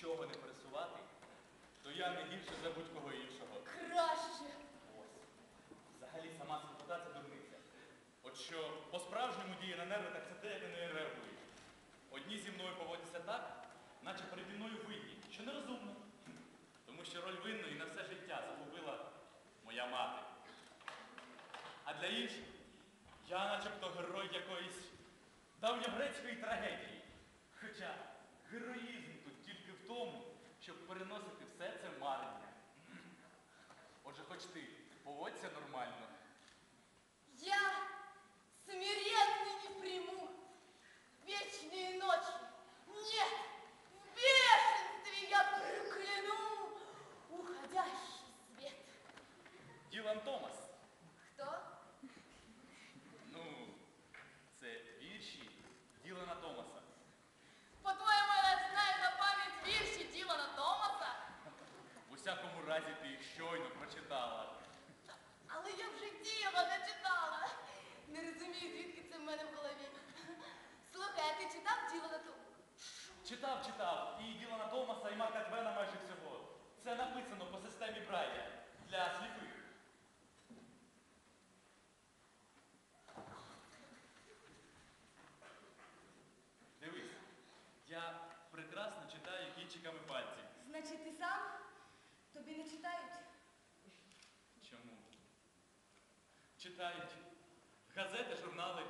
нічого не пресувати, то я не гірше за будь-кого іншого. Краще. Ось. Взагалі сама сліпота це дурниця. От що по-справжньому діє на нерви, так це те, як на неї реагуєш. Одні зі мною поводяться так, наче переді мною винні, що нерозумно. Тому що роль винної на все життя загубила моя мати. А для інших я начебто герой якоїсь давньогрецької трагедії. Хоча героїзм тут тільки в тому, щоб переносити все це марення. Отже, хоч ти поводься нормально. Я смиренно не приму вечные ночи. Нет, в бешенстве я прокляну уходящий свет. Ділан Томас. Кто? Ну, це вірші Ділана Томаса. По-твоему, я знаю на память вірші Ділана Томаса? В усякому разі ти їх щойно прочитала. Але я в житті його не читала. Не розумію, звідки це в мене в голові. Слухай, а ти читав Ділана Томаса? Читав, читав. І Ділана Томаса, і Марка Твена майже всього. Це написано по системі Брайля для сліпих. Дивись, я прекрасно читаю кінчиками пальців. Значить, ти сам? Тобі не читають? Чому? Читають газети, журнали,